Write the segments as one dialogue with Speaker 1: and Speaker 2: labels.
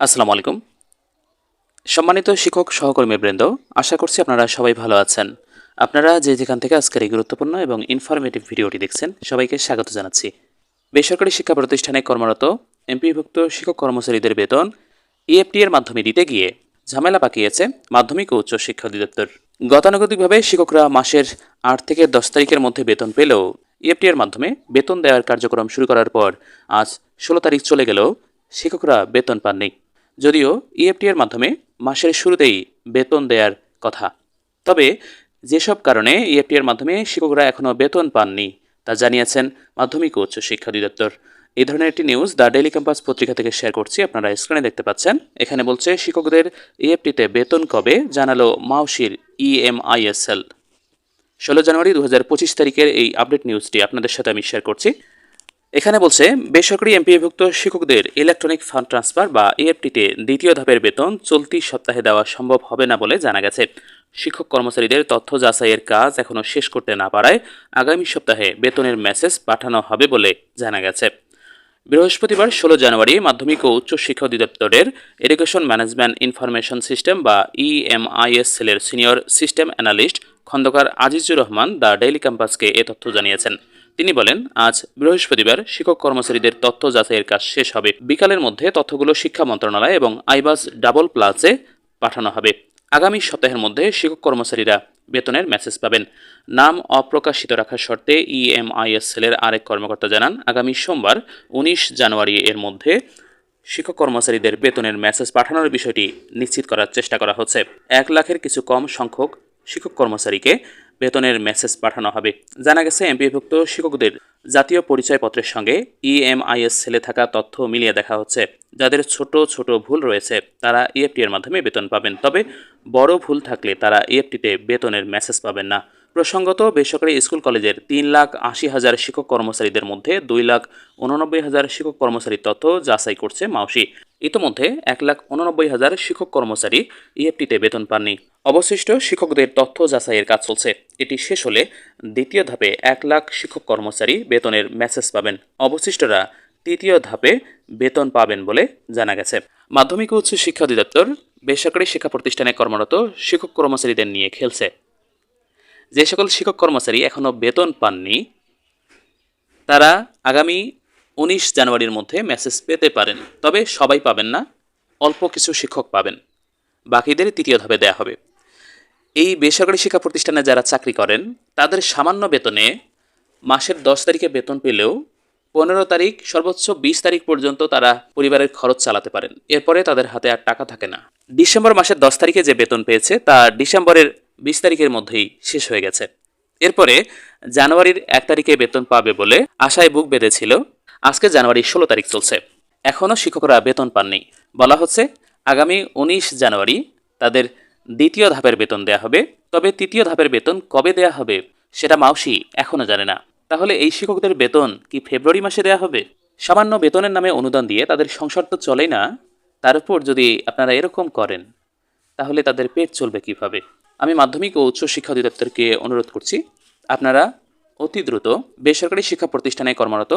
Speaker 1: আসসালামু আলাইকুম। সম্মানিত শিক্ষক সহকর্মীবৃন্দ আশা করছি আপনারা সবাই ভালো আছেন। আপনারা যে যেখান থেকে আজকের এই গুরুত্বপূর্ণ এবং ইনফরমেটিভ ভিডিওটি দেখছেন, সবাইকে স্বাগত জানাচ্ছি। বেসরকারি শিক্ষা প্রতিষ্ঠানে কর্মরত এমপিভুক্ত শিক্ষক কর্মচারীদের বেতন ইএফটি এর মাধ্যমে দিতে গিয়ে ঝামেলা পাকিয়েছে মাধ্যমিক ও উচ্চ শিক্ষা অধিদপ্তর। গতানুগতিকভাবে শিক্ষকরা মাসের আট থেকে দশ তারিখের মধ্যে বেতন পেলেও ইএফটি এর মাধ্যমে বেতন দেওয়ার কার্যক্রম শুরু করার পর আজ ষোলো তারিখ চলে গেলেও শিক্ষকরা বেতন পাননি। যদিও ইএফটি এর মাধ্যমে মাসের শুরুতেই বেতন দেওয়ার কথা। তবে যেসব কারণে ইএফটি এর মাধ্যমে শিক্ষকরা এখনও বেতন পাননি, তা জানিয়েছেন মাধ্যমিক ও উচ্চ শিক্ষা অধিদপ্তর। এই ধরনের একটি নিউজ দ্য ডেইলি ক্যাম্পাস পত্রিকা থেকে শেয়ার করছি, আপনারা স্ক্রিনে দেখতে পাচ্ছেন। এখানে বলছে, শিক্ষকদের ইএফটিতে বেতন কবে জানালো মাউসির E ইএমআইএসএল ষোলো জানুয়ারি দু তারিখের এই আপডেট নিউজটি আপনাদের সাথে আমি শেয়ার করছি। এখানে বলছে, বেসরকারি এমপিএভুক্ত শিক্ষকদের ইলেকট্রনিক ফান্ড ট্রান্সফার বা ইএফটিতে দ্বিতীয় ধাপের বেতন চলতি সপ্তাহে দেওয়া সম্ভব হবে না বলে জানা গেছে। শিক্ষক কর্মচারীদের তথ্য যাচাইয়ের কাজ এখনও শেষ করতে না পারায় আগামী সপ্তাহে বেতনের মেসেজ পাঠানো হবে বলে জানা গেছে। বৃহস্পতিবার ষোলো জানুয়ারি মাধ্যমিক ও উচ্চ শিক্ষা অধিদপ্তরের এডুকেশন ম্যানেজমেন্ট ইনফরমেশন সিস্টেম বা E ইএমআইএস সেলের senior system analyst Khandaker Azizur Rahman the Daily ক্যাম্পাসকে এ তথ্য জানিয়েছেন। তিনি বলেন, আজ বৃহস্পতিবার শিক্ষক কর্মচারীদের তথ্য যাচাইয়ের কাজ শেষ হবে। বিকালের মধ্যে তথ্যগুলো শিক্ষা মন্ত্রণালয় এবং আইবাস ডাবল প্লাসে পাঠানো হবে। আগামী সপ্তাহের মধ্যে শিক্ষক কর্মচারীরা বেতনের মেসেজ পাবেন। নাম অপ্রকাশিত রাখার শর্তে ইএমআইএস সেলের আরেক কর্মকর্তা জানান, আগামী সোমবার উনিশ জানুয়ারি এর মধ্যে শিক্ষক কর্মচারীদের বেতনের মেসেজ পাঠানোর বিষয়টি নিশ্চিত করার চেষ্টা করা হচ্ছে। এক লাখের কিছু কম সংখ্যক শিক্ষক কর্মচারীকে বেতনের মেসেজ পাঠানো হবে। জানা গেছে, এমপিভুক্ত শিক্ষকদের জাতীয় পরিচয়পত্রের সঙ্গে ইএমআইএস সেলে থাকা তথ্য মিলিয়ে দেখা হচ্ছে। যাদের ছোট ছোট ভুল রয়েছে, তারা ইএফটি এর মাধ্যমে বেতন পাবেন। তবে বড় ভুল থাকলে তারা ইএফটিতে বেতনের মেসেজ পাবেন না। প্রসঙ্গত, বেসরকারি স্কুল কলেজের তিন লাখ আশি হাজার শিক্ষক কর্মচারীদের মধ্যে দুই লাখ উননব্বই হাজার শিক্ষক কর্মচারীর তথ্য যাচাই করছে মাউসি। ইতোমধ্যে এক লাখ উননব্বই হাজার শিক্ষক কর্মচারী ইএফটিতে বেতন পাননি। অবশিষ্ট শিক্ষকদের তথ্য যাচাইয়ের কাজ চলছে। এটি শেষ হলে দ্বিতীয় ধাপে এক লাখ শিক্ষক কর্মচারী বেতনের মেসেজ পাবেন। অবশিষ্টরা তৃতীয় ধাপে বেতন পাবেন বলে জানা গেছে। মাধ্যমিক উচ্চ শিক্ষা অধিদপ্তর বেসরকারি শিক্ষা প্রতিষ্ঠানে কর্মরত শিক্ষক কর্মচারীদের নিয়ে খেলছে। যে সকল শিক্ষক কর্মচারী এখনও বেতন পাননি, তারা আগামী উনিশ জানুয়ারির মধ্যে মেসেজ পেতে পারেন, তবে সবাই পাবেন না, অল্প কিছু শিক্ষক পাবেন। বাকিদের তৃতীয় ধাপে দেয়া হবে। এই বেসরকারি শিক্ষা প্রতিষ্ঠানে যারা চাকরি করেন, তাদের সামান্য বেতনে মাসের দশ তারিখে বেতন পেলেও পনেরো তারিখ, সর্বোচ্চ বিশ তারিখ পর্যন্ত তারা পরিবারের খরচ চালাতে পারেন। এরপরে তাদের হাতে আর টাকা থাকে না। ডিসেম্বর মাসের দশ তারিখে যে বেতন পেয়েছে, তা ডিসেম্বরের বিশ তারিখের মধ্যেই শেষ হয়ে গেছে। এরপরে জানুয়ারির এক তারিখে বেতন পাবে বলে আশায় বুক বেঁধেছিল আজকে জানুয়ারির ষোলো তারিখ চলছে। এখনও শিক্ষকরা বেতন পাননি। বলা হচ্ছে, আগামী উনিশ জানুয়ারি তাদের দ্বিতীয় ধাপের বেতন দেয়া হবে। তবে তৃতীয় ধাপের বেতন কবে দেয়া হবে সেটা মাউসি এখনও জানে না। তাহলে এই শিক্ষকদের বেতন কি ফেব্রুয়ারি মাসে দেয়া হবে? সামান্য বেতনের নামে অনুদান দিয়ে তাদের সংসার তো চলেই না। তার উপর যদি আপনারা এরকম করেন, তাহলে তাদের পেট চলবে কীভাবে? আমি মাধ্যমিক ও উচ্চ শিক্ষা অধিদপ্তরকে অনুরোধ করছি, আপনারা অতি দ্রুত বেসরকারি শিক্ষা প্রতিষ্ঠানে কর্মরত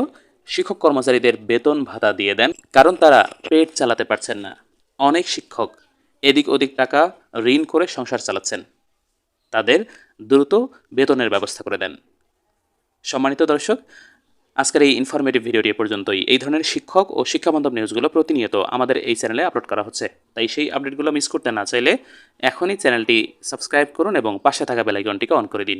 Speaker 1: শিক্ষক কর্মচারীদের বেতন ভাতা দিয়ে দেন, কারণ তারা পেট চালাতে পারছেন না। অনেক শিক্ষক এদিক ওদিক টাকা ঋণ করে সংসার চালাচ্ছেন। তাদের দ্রুত বেতনের ব্যবস্থা করে দেন। সম্মানিত দর্শক, আজকের এই ইনফরমেটিভ ভিডিওটি পর্যন্তই। এই ধরনের শিক্ষক ও শিক্ষাবান্ধব নিউজগুলো প্রতিনিয়ত আমাদের এই চ্যানেলে আপলোড করা হচ্ছে। তাই সেই আপডেটগুলো মিস করতে না চাইলে এখনই চ্যানেলটি সাবস্ক্রাইব করুন এবং পাশে থাকা বেলাইকনটিকে অন করে দিন।